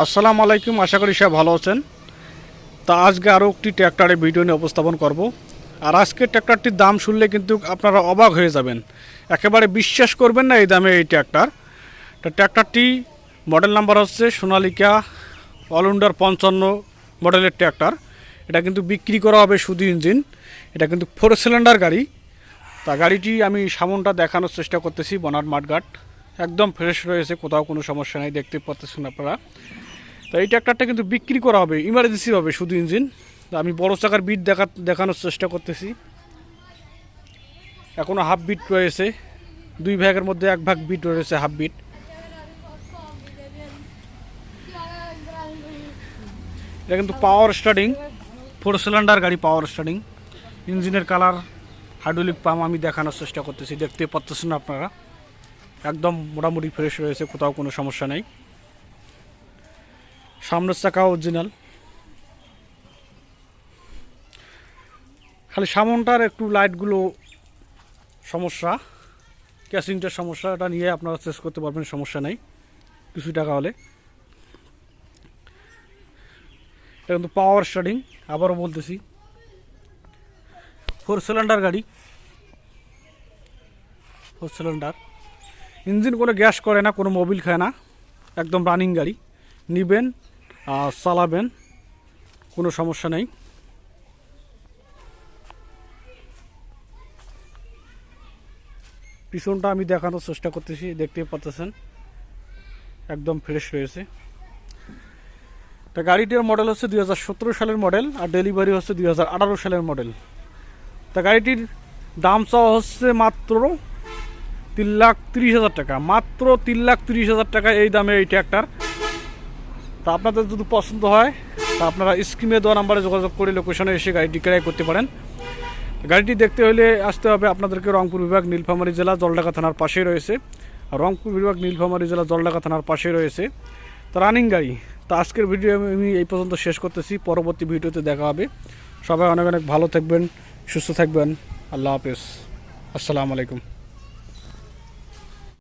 আসসালামু আলাইকুম, আশা করি সব ভালো আছেন। তা আজকে আরও একটি ট্র্যাক্টরের ভিডিও নিয়ে উপস্থাপন করব। আর আজকে ট্র্যাক্টরটির দাম শুনলে কিন্তু আপনারা অবাক হয়ে যাবেন। একেবারে বিশ্বাস করবেন না এই দামে এই ট্র্যাক্টর। তা ট্র্যাক্টরটি মডেল নাম্বার হচ্ছে সোনালিকা অলউন্ডার পঞ্চান্ন মডেলের ট্র্যাক্টর। এটা কিন্তু বিক্রি করা হবে শুধু ইঞ্জিন। এটা কিন্তু ফোর সিলিন্ডার গাড়ি। তা গাড়িটি আমি সামনটা দেখানোর চেষ্টা করতেছি, বনার মাঠঘাট। একদম ফ্রেশ রয়েছে, কোথাও কোনো সমস্যা নেই, দেখতে পাচ্ছেন আপনারা। তো এই ট্র্যাক্টরটা কিন্তু বিক্রি করা হবে ইমার্জেন্সি হবে শুধু ইঞ্জিন তো আমি বড় চাকার বিট দেখা, দেখানোর চেষ্টা করতেছি। এখনও হাফ বিট রয়েছে, দুই ভাগের মধ্যে এক ভাগ বিট রয়েছে হাফ বিট এটা কিন্তু পাওয়ার স্টার্টিং ফোর সিলিন্ডার গাড়ি পাওয়ার স্টার্টিং ইঞ্জিনের কালার হাইড্রোলিক পাম্প আমি দেখানোর চেষ্টা করতেছি, দেখতে পাচ্ছেন আপনারা। একদম মোটামুটি ফ্রেশ রয়েছে, কোথাও কোনো সমস্যা নেই। সামনের চাকা অরিজিনাল। খালি সামনটার একটু লাইটগুলো সমস্যা ক্যাসিংটার সমস্যা, এটা নিয়ে আপনারা চেস করতে পারবেন, সমস্যা নেই, কিছু টাকা হলে। এটা কিন্তু পাওয়ার স্টার্টিং আবারও বলতেছি। ফোর সিলিন্ডার গাড়ি। ফোর সিলিন্ডার ইঞ্জিন কোনো গ্যাস করে না, কোনো মোবিল খায় না, একদম রানিং গাড়ি। নিবেন চালাবেন, কোনো সমস্যা নেই। পিছনটা আমি দেখানোর চেষ্টা করতেছি দেখতে পাচ্ছেন একদম ফ্রেশ রয়েছে তা গাড়িটির মডেল হচ্ছে দু হাজার সতেরো সালের মডেল আর ডেলিভারি হচ্ছে দু হাজার আঠারো সালের মডেল তা গাড়িটির দাম চাওয়া হচ্ছে মাত্র তিন লাখ তিরিশ হাজার টাকা। মাত্র তিন লাখ তিরিশ হাজার টাকা এই দামে এই ট্র্যাক্টর তা আপনাদের যদি পছন্দ হয়, তা আপনারা স্ক্রিনে দেওয়া নাম্বারে যোগাযোগ করে লোকেশনে এসে গাড়িটি ক্রয় করতে পারেন। গাড়িটি দেখতে হলে আসতে হবে আপনাদেরকে রংপুর বিভাগ নীলফামারী জেলা জলডাকা থানার পাশে রয়েছে। রংপুর বিভাগ নীলফামারী জেলা জলডাকা থানার পাশে রয়েছে। তো রানিং গাড়ি। তো আজকের ভিডিও আমি এই পর্যন্ত শেষ করতেছি। পরবর্তী ভিডিওতে দেখা হবে। সবাই অনেক অনেক ভালো থাকবেন, সুস্থ থাকবেন। আল্লাহ হাফেজ। আসসালামু আলাইকুম।